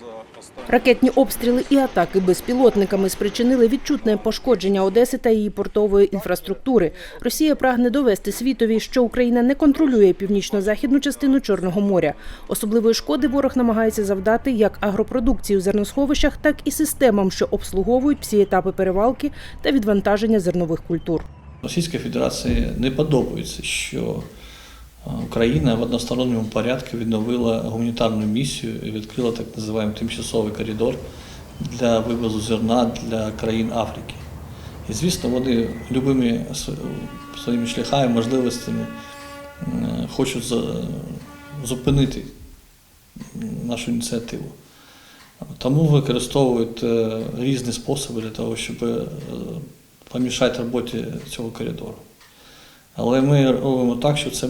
за останні Ракетні обстріли і атаки безпілотниками спричинили відчутне пошкодження Одеси та її портової інфраструктури. Росія прагне довести світові, що Україна не контролює північно-західну частину Чорного моря. Особливої шкоди ворог намагається завдати як агропродукції у зерносховищах, так і системам, що обслуговують всі етапи перевалки та відвантаження зернових культур. Російській Федерації не подобається, що Україна в односторонньому порядку відновила гуманітарну місію і відкрила так називаємо тимчасовий коридор для вивозу зерна для країн Африки. І звісно, вони любими св- своїми шляхами, можливостями хочуть зупинити нашу ініціативу. Тому використовують е, різні способи для того, щоб е, помішати роботі цього коридору. Але ми робимо так, що це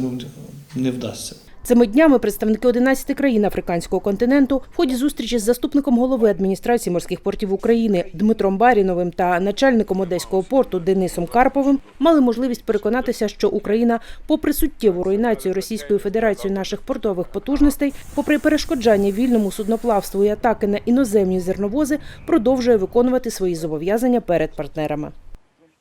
не вдасться. Цими днями представники 11 країн африканського континенту в ході зустрічі з заступником голови адміністрації морських портів України Дмитром Баріновим та начальником одеського порту Денисом Карповим мали можливість переконатися, що Україна, попри суттєву руйнацію Російською Федерацією наших портових потужностей, попри перешкоджання вільному судноплавству і атаки на іноземні зерновози, продовжує виконувати свої зобов'язання перед партнерами.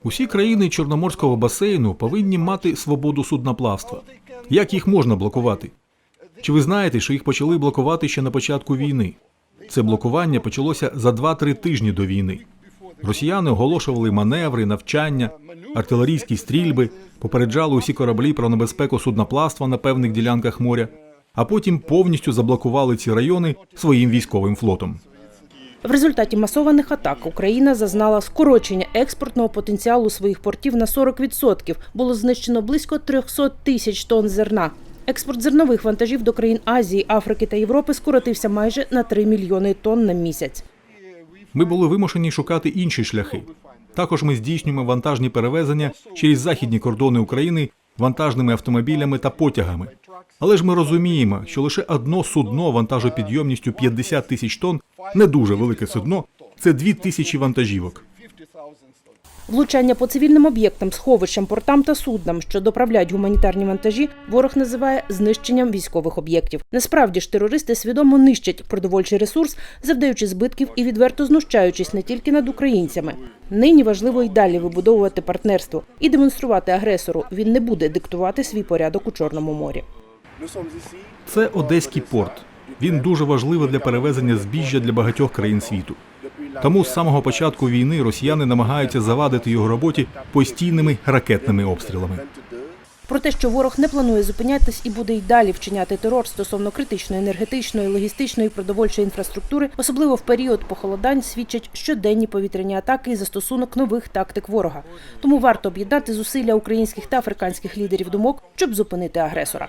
Усі країни Чорноморського басейну повинні мати свободу судноплавства. Як їх можна блокувати? Чи ви знаєте, що їх почали блокувати ще на початку війни? Це блокування почалося за 2-3 тижні до війни. Росіяни оголошували маневри, навчання, артилерійські стрільби, попереджали усі кораблі про небезпеку судноплавства на певних ділянках моря, а потім повністю заблокували ці райони своїм військовим флотом. В результаті масованих атак Україна зазнала скорочення експортного потенціалу своїх портів на 40%. Було знищено близько 300 тисяч тонн зерна. Експорт зернових вантажів до країн Азії, Африки та Європи скоротився майже на 3 мільйони тонн на місяць. Ми були вимушені шукати інші шляхи. Також ми здійснюємо вантажні перевезення через західні кордони України вантажними автомобілями та потягами. Але ж ми розуміємо, що лише одно судно вантажопідйомністю 50 тисяч тонн не дуже велике судно. Це 2 тисячі вантажівок. Влучання по цивільним об'єктам, сховищам, портам та суднам, що доправляють гуманітарні вантажі, ворог називає знищенням військових об'єктів. Насправді ж терористи свідомо нищать продовольчий ресурс, завдаючи збитків і відверто знущаючись не тільки над українцями. Нині важливо й далі вибудовувати партнерство і демонструвати агресору. Він не буде диктувати свій порядок у Чорному морі. Це Одеський порт. Він дуже важливий для перевезення збіжжя для багатьох країн світу. Тому з самого початку війни росіяни намагаються завадити його роботі постійними ракетними обстрілами. Про те, що ворог не планує зупинятись і буде й далі вчиняти терор стосовно критичної енергетичної, логістичної продовольчої інфраструктури, особливо в період похолодань, свідчать щоденні повітряні атаки і застосунок нових тактик ворога. Тому варто об'єднати зусилля українських та африканських лідерів думок, щоб зупинити агресора.